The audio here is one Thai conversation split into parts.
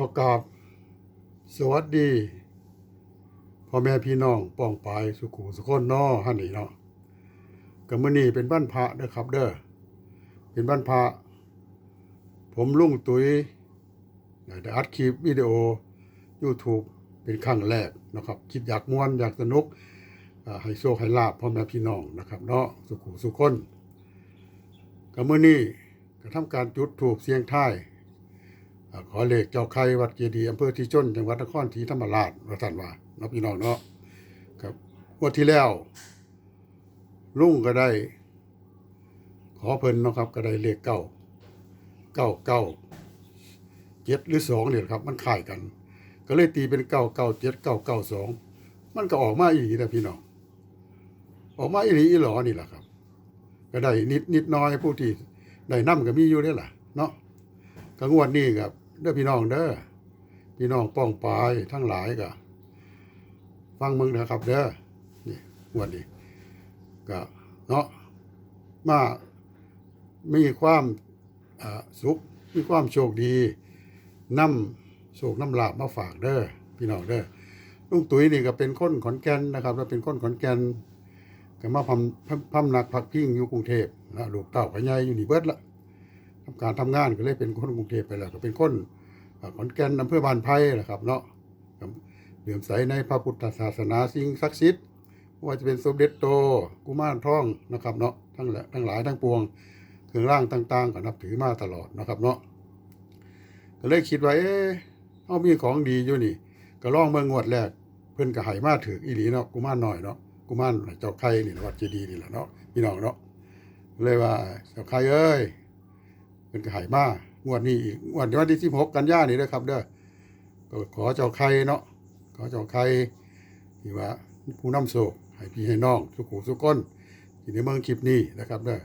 ก็กราบสวัสดีพ่อแม่พี่น้องป้องปายสุขุสุคนเนาะฮันนี่เนาะก็มื้อนี้เป็นบ้านพระเด้อครับเด้อเป็นบ้านพระ ผมลุงตุ้ยได้อัดคลิปวิดีโอ YouTube เป็นครั้งแรกนะครับคิดอยากม่วนอยากสนุกให้โชคให้ลาบพ่อแม่พี่น้องนะครับเนาะสุขุสุคนก็มื้อนี้ก็ทำการจุดธูปเสียงทาย ขอเลขเจ้าไข่วัดเจดีย์อำเภอที่จนจังหวัดนครศรีธรรมราชว่าท่านว่านาะพี่น้องเนาะครับงวดที่แล้ว ลุงก็ได้ ขอเพิ่นเนาะครับ ก็ได้เลขเก้าเก้าเก้าเจ็ดหรือสองเนี่ยครับ มันคล้ายกัน ก็เลยตีเป็นเก้าเก้าเจ็ดเก้าเก้าสองมันก็ออกมาอีหลีนะพี่น้องออกมาอีหลีอีหลอนี่แหละครับ ก็ได้นิดนิดน้อยผู้ที่ได้นํก็มีอยู่นี่แหละเนาะก็งวดนี้ครับ เด้อพี่น้องเด้อพี่น้องป้องปายทั้งหลายก็ฟังมึงนะครับ เด้อนี่วดนี้ก็เนาะมามีความอ่าสุขมีความโชคดีนำโชคน้ำลาบมาฝากเด้อพี่น้องเด้อลุงตุ้ยนี่ก็เป็นคนขอนแก่นนะครับแล้วเป็นคนขอนแก่นก็มาพำพำพำนักพักพิงอยู่กรุงเทพนะลูกเต้าก็ใหญ่อยู่นี่เบิดละ ทำการทำงานก็เลยเป็นคนกรุงเทพไปแล้วก็เป็นคนขอนแก่นอำเภอบ้านไผ่แหละครับเนาะเหลื่อมใสในพระพุทธศาสนาสิ่งศักดิ์สิทธิ์ไม่ว่าจะเป็นสมเด็จโตกุมารทองนะครับเนาะทั้งหลายทั้งหลายทั้งปวงเครื่องร่างต่างๆ ก็นับถือมาตลอดนะครับเนาะก็เลยคิดว่าเอ๊ะเอามีของดีอยู่นี่ ก็ลองเมืองงวดแรก เพิ่อนก็ให้มาถืออีหลีเนาะกุมารน้อยเนาะกุมารเจ้าไข่นี่หวัดเจดีย์นี่แหละเนาะพี่น้องเนาะเลยว่าเจ้าไข่เอ้ย เป็นกระหายมางวดนี้อีกงวดวันที่สิบหกกันยานี่นะครับ เด้อก็ขอเจ้าใครเนาะขอเจ้าใครที่ว่าผู้นำโศกให้พี่ให้น้องสุขุสุก้นที่ในเมืองคลิปนี้นะครับเด้อ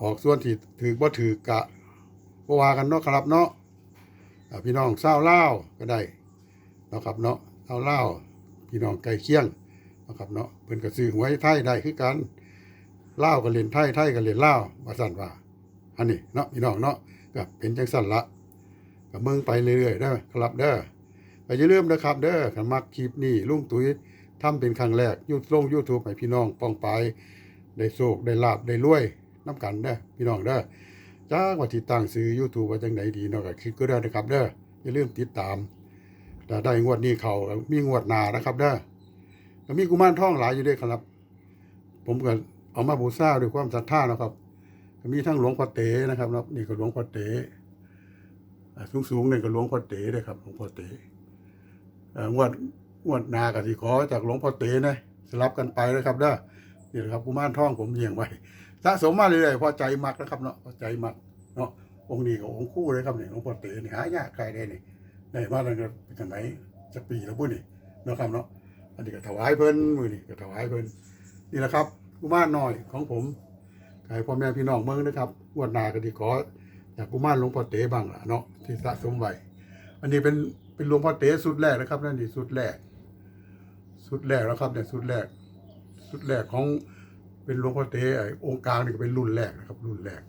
ออกส่วนที่ถือบ่าถือกะบ่ว่ากันเนาะครับเนาะพี่น้องเศร้าเล่าก็ได้เนาะครับเนาะเศร้าเล่าพี่น้องไก่เคียงนะครับเนาะเพิ่นก็ซื้อหวยไทยได้คือกันเล่าก็เล่นไทยไทยก็เล่นเล่าว่าซั่นว่า อันนี้เนาะพี่น้องเนาะก็เป็นจังสั่นละก็เมืองไปเรื่อยๆเด้อครับเด้อก็อย่าลืมนะครับ เด้อคันมักคลิปนี้ลุงตุ้ยทำเป็นครั้งแรกยูลง YouTube ให้พี่น้องป้องไปได้โชคได้ลาบได้รวยน้ำกันเด้อพี่น้องเด้อจ้าว่าที่ตั้งซื้อ YouTube ว่าจังไหนดีเนาะก็คิดก็ได้นะครับ เด้ออย่าลืมติดตามแต่ได้งวดนี้เขามีงวดหน้านะครับ เด้อก็มีกุมารทองหลายอยู่ด้วยครับ ผมก็เอามาบูชาด้วยความศรัทธานะครับ มีทั้งหลวงพ่อเต๋นะครับเนาะนี่ก็หลวงพ่อเต๋สูงสูงนี่ก็หลวงพ่อเต๋เลยครับหลวงพ่อเต๋งวดงวดนากับที่ขอจากหลวงพ่อเต๋นะสลับกันไปนะครับเด้อนี่แหละครับกุมารทองผมเลี้ยงไว้สะสมมาเรื่อยๆพอใจมักนะครับเนาะพอใจมักเนาะองค์นี้กับองค์คู่เลยครับนี่หลวงพ่อเต๋นี่หายากใครได้นี่ได้มาตั้งแต่เป็นจังไหนจะปีแล้วพุ่นนี่นะครับเนาะอันนี้ก็ถวายเพิ่นมือนี่ก็ถวายเพิ่นนี่แหละครับกุมารน้อยของผม ให้พ่อแม่พี่น้องเมืองนะครับวดนาก็ดีขออยากกุมารหลวงพ่อเต๋บ้างล่ะเนาะที่สะสมไว้อันนี้เป็นเป็นหลวงพ่อเต๋สุดแรกนะครับ นั่นนี่สุดแรก สุดแรกแล้วครับเนี่ยสุดแรก สุดแรกของเป็นหลวงพ่อเต๋ไอ้องค์กลางนี่ก็เป็นรุ่นแรกนะครับ รุ่นแรก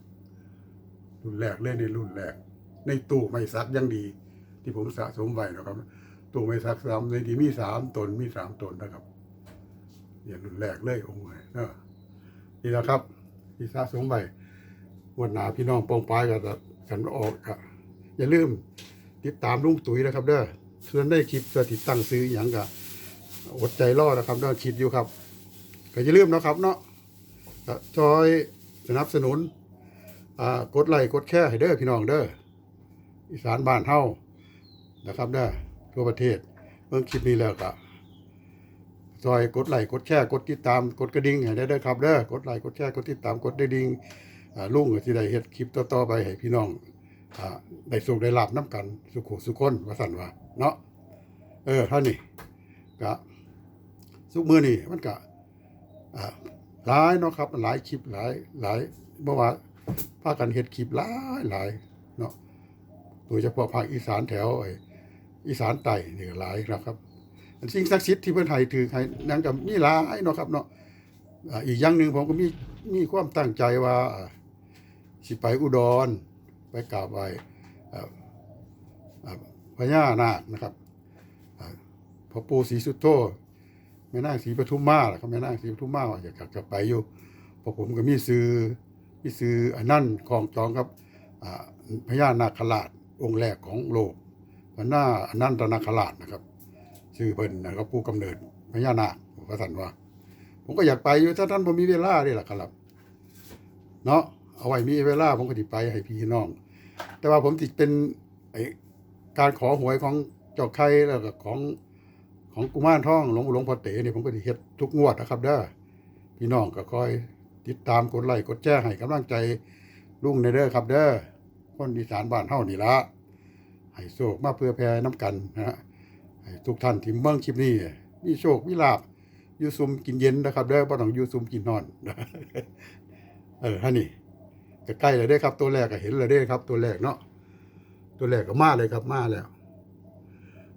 รุ่นแรกเล่นในรุ่นแรก ในตู้ไม้ซักยังดี ที่ผมสะสมไว้นะครับตู้ไม้ซักสามในที่มีสามตนมีสามตนนะครับเนี่ยรุ่นแรกเลยองค์ไหนเนาะนี่แหละครับ ที่สะสมไว้วันหนาพี่น้องปองปลายก็จะกันออกครับอย่าลืมติดตามลุงตุ๋ยนะครับ เด้อส่วนได้คลิปจะติดตั้งซื้ออย่างก็อดใจรอนะครับเด้อคิดอยู่ครับ ก็อย่าลืมนะครับ เนาะจอยสนับสนุนอ่ากดไลค์กดแชร์ให้เด้อพี่น้องเด้ออีสานบ้านเฮานะครับเด้อทั่วประเทศเมื่อคลิปนี้แล้วก็ ซอยกดไลค์กดแชร์กดติดตามกดกระดิ่งให้ได้เด้อครับเด้อกดไลค์กดแชร์กดติดตามกดกระดิ่งลุงก็สิได้เฮ็ดคลิปต่อๆไปให้พี่น้องได้สุขได้ลาบน้ำกันสุขสุขคนว่าสั่นว่าเนาะเออเท่านี้ก็สุกมือนี่มันก็อ่าหลายเนาะครับหลายคลิปหลายหลายเมื่อวานพากันเฮ็ดคลิปหลายหลายเนาะโดยเฉพาะภาคอีสานแถวอีสานใต้นี่ก็หลายนะครับ สิ่งศักดิ์สิทธิ์ที่เพิ่นให้ถือให้นั่นก็มีหลายเนาะครับเนาะอีกอย่างหนึ่งผมก็มีมีความตั้งใจว่าสิไปอุดร ไปกราบไหว้พญานาคนะครับพระปูศรีสุโธแม่นางศรีปทุมมาล่ะครับแม่นางศรีปทุมมาว่าอยากจะไปอยู่พราะผมก็มีซื้อมีซื้ออันนั้นของจองครับพญานาคราชองค์แรกของโลกพระนาอนันตนาคราชนะครับ ชื่อเพิ่นนะครับผู้กำเนิดพญานาคพระสันว่า ผมก็อยากไปอยู่ถ้าท่านผมมีเวลานี่แหละครับ เนาะเอาไว้มีเวลาผมก็ติไปให้พี่น้อง แต่ว่าผมติดเป็นไอการขอหวยของเจ้าไข่แล้วก็ของของกุมารทองหลวงหลวงพ่อเต๋เนี่ยผมก็ติเฮ็ดทุกงวดนะครับเด้อพี่น้องก็คอยติดตามกดไลค์กดแชร์ให้กำลังใจลุงในเด้อครับเด้อคนอีสานบ้านเฮานี่ละให้โชคมาเพื่อแผ่น้ำกันนะฮะ ทุกท่านที่เบิ่งคลิปนี้มีโชคมีลาภอยู่ซุมกินเย็นนะครับเด้อบ่ต้องอยู่ซุมกินนอนเออฮะนี่ก็ใกล้เลยได้ครับ ตัวแรกก็เห็นเลยได้ครับ ตัวแรกเนาะตัวแรกก็มาเลยครับมาแล้ว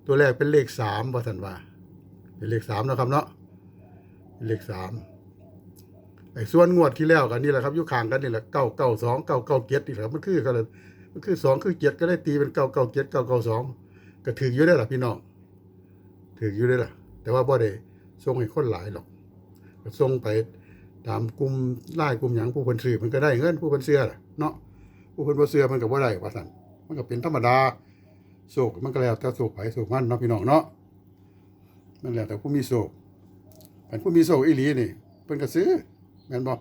ตัวแรกเป็นเลขสามว่าสันว่า เป็นเลขสามนะครับเนาะเลขสามไอ้ส่วนงวดที่แล้วกันนี่แหละครับยุคางกันนี่แหละเก้าเก้าสองเก้าเก้าเจ็ดนี่แหละครับมันคือกันเลยมันคือสองคือเจ็ดก็ได้ตีเป็นเก้าเก้าเจ็ดเก้าเก้าสองก็ถืออยู่ได้อล่ะพี่น้อง ถืออยู่ได้ล่ะ แต่ว่าบ่ได้ส่งให้คนหลายหรอกก็ส่งไปตามกลุ่มไล่กลุ่มหยังผู้เพิ่นซื้อมันก็ได้เงินผู้เพิ่นเสื้อล่ะเนาะผู้เพิ่นบ่เสื้อมันก็บ่ได้ว่าซั่นมันก็เป็นธรรมดาโศกมันก็แล้วแต่โศกไผโศกมันเนาะพี่น้องเนาะมันแล้วแต่ผู้มีโศกเป็นผู้มีโศกอีหลีนี่เพิ่นก็ซื้อแม่นบ่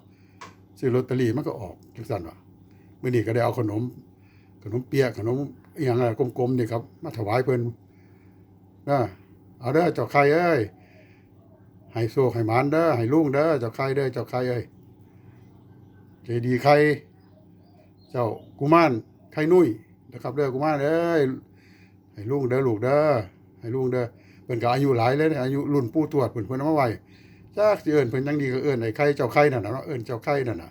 ซื้อลอตเตอรี่มันก็ออกจังซั่นว่ามื้อนี้ก็ได้เอาขนม ขนมเปียกขนมอีหยังอะไรกลมๆนี่ครับ มาถวายเพิ่นนะ เอาเด้อเจ้าไข่เอ้ยให้โชคให้มานเด้อให้ลุงเด้อเจ้าใครเด้อเจ้าใครเอ้ยใจดีใคร เจ้ากุมารไข่นุ่ยนะครับเด้อกุมารเอ้ยให้ลุงเด้อลูกเด้อให้ลุงเด้อเพิ่นก็อายุหลายเลยเนี่ยอายุรุ่นปู่ตรวจเพิ่นเพิ่นเอามาไว้จักสิเอิ้นเพิ่นจังดีก็เอิ้นไอ้ไข่เจ้าไข่นั่นน่ะเนาะเอิ้นเจ้าไข่นั่นน่ะ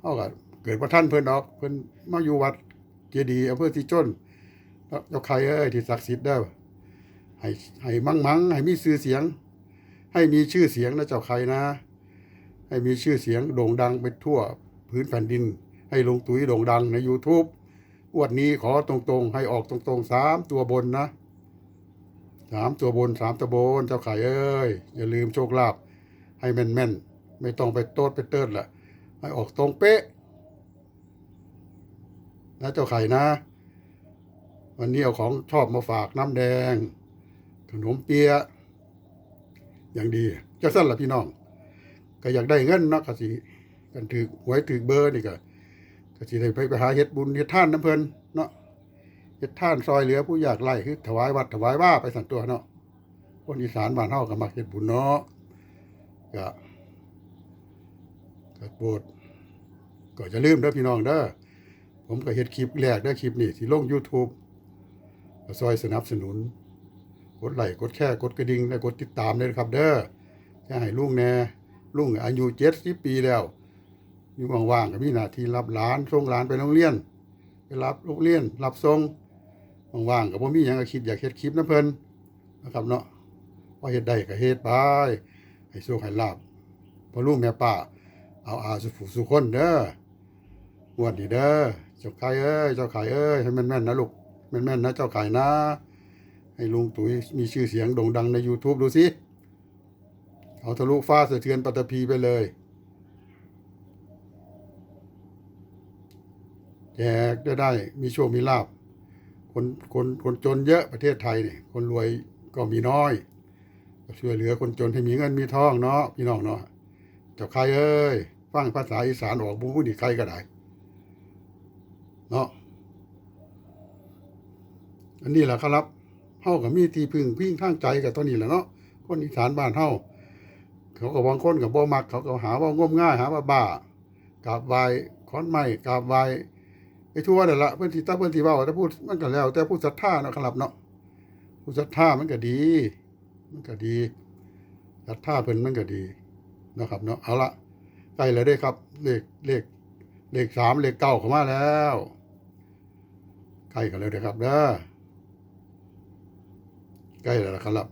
เฮาก็เกิดบ่ทันเพิ่นดอกเพิ่นมาอยู่วัดเจดีย์อำเภอที่จนเจ้าไข่เอ้ยที่ศักดิ์สิทธิ์เด้อ ให้ให้มั่งๆให้มีชื่อเสียง ให้มีชื่อเสียงนะเจ้าใครนะ ให้มีชื่อเสียงโด่งดังไปทั่วพื้นแผ่นดิน ให้ลงตุ้ยโด่งดังใน YouTube อวดนี้ขอตรงๆ ให้ออกตรงๆสามตัวบนนะสามตัวบนสามตัวบนเจ้าไข่เอ้ยอย่าลืมโชคลาภให้แม่นๆ ไม่ต้องไปโต๊ดไปเติร์ดละให้ออกตรงเป๊ะนะเจ้าไข่นะ วันนี้เอาของชอบมาฝากน้ำแดง ขนมเปี๊ยะอย่างดีจักสั่นละพี่น้อง ก็อยากได้เงินเนาะก็สิกันถือหวยถือเบอร์นี่ก็ก็สิได้ไปไปหาเฮ็ดบุญเฮ็ดท่านน้ำเพิ่นเนาะเฮ็ดท่านซอยเหลือผู้อยากไร้คือถวายวัดถวายว่าไปสั่นตัวเนาะคนอีสานบ้านเฮาก็มักเฮ็ดบุญเนาะก็ก็โปรดก็จะลืมเด้อพี่น้องเด้อผมก็เฮ็ดคลิปแรกเด้อคลิปนี้ที่ลง YouTube ก็ซอยสนับสนุน กดไลค์กดแชร์กดกระดิ่งและกดติดตามเลยนะครับ เด้อจะให้ลุงแน่ลุงอายุเจ็ดสิบปีแล้ว อยู่ว่างๆก็มีหน้าที่รับหลานส่งหลานไปโรงเรียน ไปรับโรงเรียน รับส่งว่างๆก็บ่มีหยังก็คิดอยากเฮ็ดคลิปนะเพิ่นนะครับเนาะพอเฮ็ดได้ก็เฮ็ดไปให้โชคให้ลาบพอลุงแม่ป้า เอาอาสุ ፉ สุคนเด้อวดนี้เด้อเจ้าไข่เอ้ยเจ้าไข่เอ้ยให้แม่นๆนะลูกแม่นๆนะเจ้าไข่นะ ให้ลุงตุ๋ยมีชื่อเสียงโด่งดังใน YouTube ดูสิเอาทะลุฟ้าสะเทือนปัตภีไปเลยแจกได้ได้มีโชคมีลาบคนคนคนจนเยอะประเทศไทยเนี่ยคนรวยก็มีน้อยช่วยเหลือคนจนให้มีเงินมีทองเนาะพี่น้องเนาะเจ้าใครเอ้ยฟังภาษาอีสานออกบูพูดอีกใครก็ได้เนาะอันนี้แหละครับ เฮาก็มีที่พึ่งพิงทางใจกับตัวนี้แหละเนาะคนอีสานบ้านเฮาเขาก็บางคนก็บ่มัก เขาก็หาว่างมง่ายหาว่าบ้ากราบไหว้ขอนไม้กราบไหว้ไอ้ทั่วนั่นละเพิ่นสิตาเพิ่นสิเว้าแต่พูดมันก็แล้ว แต่ผู้ศรัทธาเนาะครับเนาะผู้ศรัทธามันก็ดี มันก็ดีศรัทธาเพิ่นมันก็ดีนะครับเนาะเอาละใกล้แล้วด้ครับ เลขเลขเลขสามเลขเก้าเข้ามาแล้วใกล้กันแล้วเด้ครับเด้อ ใกล้แล้วละครับ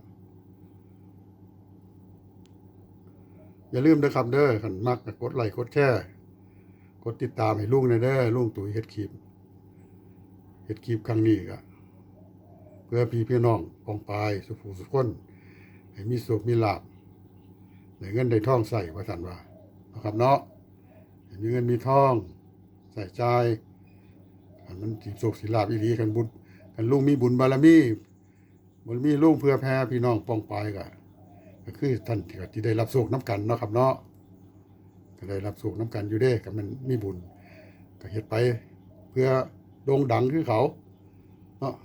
อย่าลืมนะครับเด้อขันมักกดไลค์กดแชร์กดติดตามให้ลุงในเด้อลุงตุ๋ยเฮ็ดคลิปเฮ็ดคลิปครั้งนี้ก็เพื่อพี่พี่น้องกองปลายสุภูสุขคนให้มีสุขมีลาภได้เงินได้ทองใส่ว่าสันว่านะครับเนาะให้มีเงินมีทอง ใส่ใจายอันมันสิสุขสิลาภอีหลีกันบุญกันลุงมีบุญบารมี บารมีลุงเพื่อแพ้พี่น้องปองปายก็ก็คือท่านที่ที่ได้รับสุขน้ำกันเนาะครับเนาะก็ได้รับสุขน้ำกันอยู่เด้ก็มันมีบุญก็เฮ็ดไป เพื่อโด่งดังคือเขาเนาะ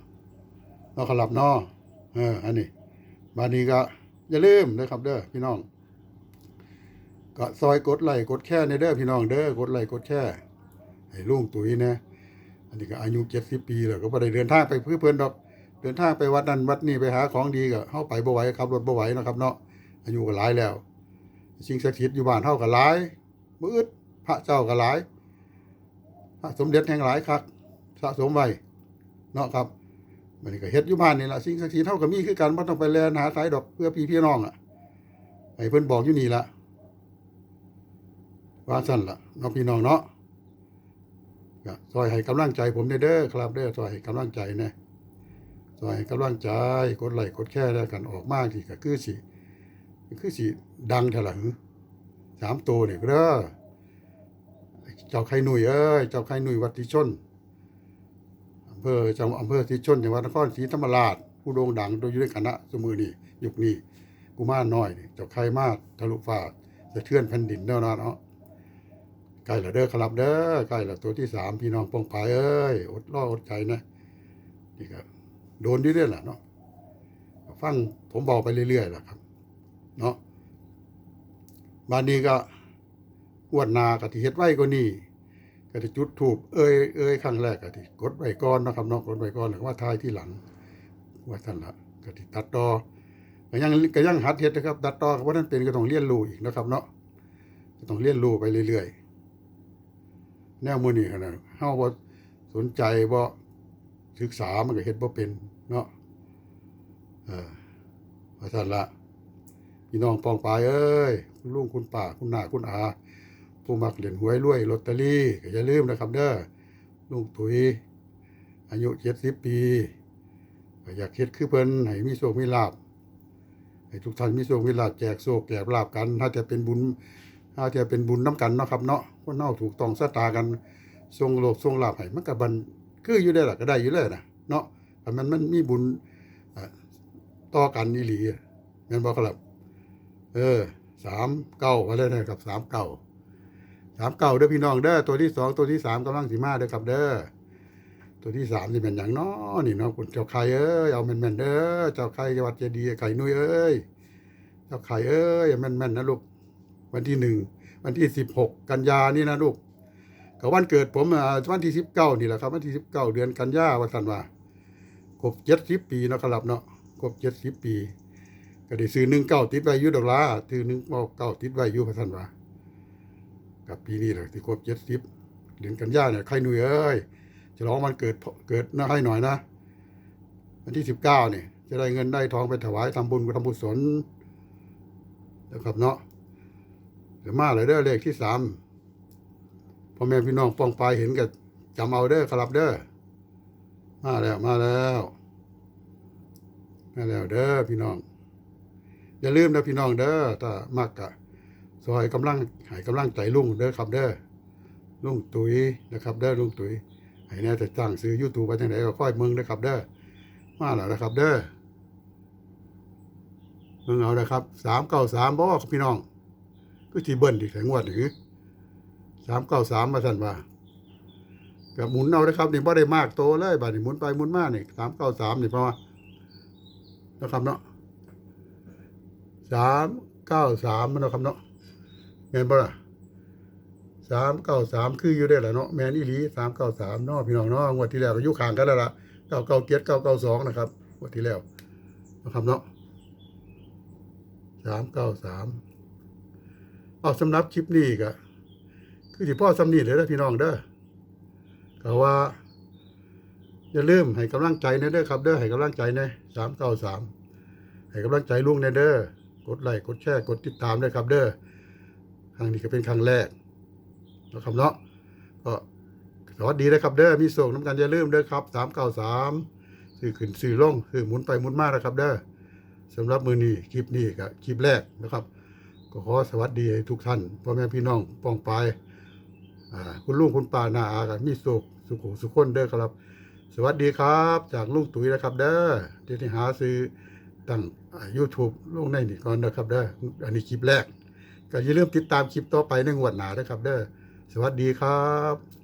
เนาะครับเนาะเอออันนี้บานนี้ก็อย่าลืมนะครับเด้อพี่น้อง ก็ซอยกดไลค์กดแค่ในเด้อพี่น้องเด้อกดไลค์กดแค่ให้ลุงตุ๋ยนะอันนี้ก็อายุเจ็ดสิบปีแล้วก็ได้เดินทางไปเพื่อเพื่อนดอก เดินทางไปวัดนั้นวัดนี้ไปหาของดีก็เฮาไปบ่ไหวครับรถบ่ไหวนะครับเนาะอายุก็หลายแล้วสิ่งศักดิ์สิทธิ์อยู่บ้านเฮาก็หลายมืออึดพระเจ้าก็หลายพระสมเด็จแห่งหลายคักสะสมไว้เนาะครับมันก็เฮ็ดอยู่บ้านนี่แหละสิ่งศักดิ์สิทธิ์เท่ากับมีคือกันบ่ต้องไปแลนหาสายดอกเพื่อพี่พี่น้องอะให้เพิ่นบอกอยู่นี่ละว่าซั่นละเนาะพี่น้องเนาะก็ซอยให้กำลังใจผมเด้อเด้อครับเด้อซอยให้กำลังใจนะ ซอยให้กำลังใจกดไลค์กดแชร์แล้วกันออกมากที่ก็คือสิคือสิดังเท่าไหร่สามตัวเนี่ยเด้อเจ้าไข่หนุ่ยเอ้ยเจ้าไข่หนุ่ยวัดติชนอำเภอจังอำเภอศรีชนจังหวัดนครศรีธรรมราช ผู้โด่งดังโดยอยู่ในคณะสมือนี่ยุคนี้กุมารน้อยเจ้าไข่มาทะลุฟ้าสะเทือนแผ่นดินเนาะเนาะใกล้ละเด้อครับเด้อใกล้ละตัวที่สามพี่น้องปองผายเอ้ยอดรออดใจนะนี่ก็ โดนเรื่อยๆแหละเนาะฟังผมบอกไปเรื่อยๆล่ะครับ เนาะบานนี้ก็อวดนากะที่เฮ็ดไว้ก็นี่ก็ที่จุดถูกเอ้ยเอ้ยครั้งแรกก็ที่กดไว้ก่อนนะครับเนาะกดไว้ก่อนแล้วก็ว่าทายที่หลัง ว่าท่านละก็ที่ตัดต่อก็ยังก็ยังหัดเฮ็ดนะครับ ตัดต่อก็ว่านั้นเป็นก็ต้องเรียนรู้อีกนะครับ เนาะก็ต้องเรียนรู้ไปเรื่อยๆแนวมือนี้ขนาดเฮาบ่สนใจบ่ ศึกษามันก็เฮ็ดบ่าเป็นเนาะเออว่าท่านละพี่น้องปองปายเอ้ยคุณลุงคุณป้าคุณนาคุณอา ผู้มักเล่นหวยรวยลอตเตอรี่ก็อย่าลืมนะครับเด้อลุงตุ๋ยอายุเจ็ดสิบปีก็อยากเฮ็ดคือเพิ่นให้มีโชคมีลาภให้ทุกท่านมีโชคมีลาภแจกโชคแจกลาภกัน ถ้าจะเป็นบุญถ้าจะเป็นบุญน้ำกันเนาะครับเนาะคนเฮาถูกต้องสตากันทรงโลกทรงลาภให้มันก็บัน คืออยู่ได้ล่ะก็ได้อยู่เลยนะเนาะถ้ามันมันมีบุญต่อกันอีหลีอะแม่นบ่ครับ เออสามเก้าว่าเลยนะครับสามเก้าสามเก่าเด้อพี่น้องเด้อตัวที่สองตัวที่สามกำลังสีมาเด้อครับเด้อตัวที่สามนี่เป็นอย่างน้อนี่เนาะคุณเจ้าไข่เอ้ยเอาแม่นๆเด้อเจ้าไข่จังหวัดเจดีย์ไข่นุ้ยเอ้ยเจ้าไข่เอ้ยแม่นๆนะลูกวันที่หนึ่งวันที่สิบหกกันยานี่นะลูก ก็วันเกิดผมวันที่สิบเก้านี่แหละครับวันที่สิบเก้าเดือนกันยาวันสันว่าครบเจ็ดสิบปีเนาะครับเนาะครบเจ็ดสิบปี ก็ได้ซื้อหนึ่งเก้าติดไว้อยู่ดอกลาซื้อหนึ่งเก้าติดไว้อยู่พระสันว่ากับปีนี้แหละที่ครบเจ็ดสิบเดือนกันยาเนี่ยใครหนุ่ยเอ้ยจะร้องวันเกิดเกิดนะให้หน่อยนะวันที่สิบเก้าเนี่ยจะได้เงินได้ทองไปถวายทำบุญทำบุญสนนะครับเนาะเดี๋ยวมาเลยเด้อเลขที่สาม พ่อแม่พี่น้องป้องปลายเห็นกับจำเอาเด้อครับเด้อมาแล้วมาแล้วมาแล้วเด้อพี่น้อง อย่าลืมนะพี่น้องเด้อถ้ามักกะซอยกำลังให้กำลังใจลุงเด้อครับเด้อลุงตุ๋ยนะครับ เด้อลุงตุ๋ยให้แน่แต่ตั้งซื้อยูทูบไปทางไหนก็ค่อยเมืองเด้อครับ เด้อมาแล้วนะครับ เด้อเมืองเอานะครับสามเก้าสามบ่พี่น้อง ก็ที่เบิ้ลอีกแข่งวัดหรือ สามเก้าสามมาสั่นว่ากับหมุนเอานะครับนี่บ่ได้มากโตเลยบาดนี้หมุนไปหมุนมานี่สามเก้าสามนี่เพราะว่านะครับเนาะสามเก้าสามมันนะครับเนาะแม่นบ่ล่ะสามเก้าสามคืออยู่ได้แหละเนาะแมนอีหลีสามเก้าสามเนาะพี่น้องเนาะงวดที่แล้วก็อยู่ข้างกันแล้วล่ะเก้าเก้าเกียรเก้าเก้าสองนะครับงวดที่แล้วนะครับเนาะสามเก้าสามเอาสำหรับคลิปนี้ก็ คือที่พ่อสำนีเลยนะพี่น้องเด้อก็ว่า อย่าลืมให้กำลังใจนะเด้อครับเด้อให้กำลังใจนะสามเก้าสามให้กำลังใจลุงนะเด้อกดไลค์กดแชร์กดติดตามด้วยครับ เด้อครั้งนี้ก็เป็นครั้งแรกนะครับเนาะก็สวัสดีนะครับ เด้อมีส่งน้ำกันอย่าลืมเด้อครับสามเก้าสามซื้อขึ้นซื้อลงซื้อหมุนไปหมุนมานะครับ เด้อสำหรับมือนี้คลิปนี้กับคลิปแรกนะครับ ก็ขอสวัสดีทุกท่านพ่อแม่พี่น้องป้องปาย คุณลุงคุณป้านาอากันมีสุขสุขสุขคนเด้อครับ สวัสดีครับ จากลุงตุ๋ยนะครับ เด้อที่ที่หาซื้อตั้งยูทูบลุงในนี่ก่อนนะครับเด้ออันนี้คลิปแรก ก็อย่าลืมติดตามคลิปต่อไปในงวดหนานะครับ เด้อสวัสดีครับ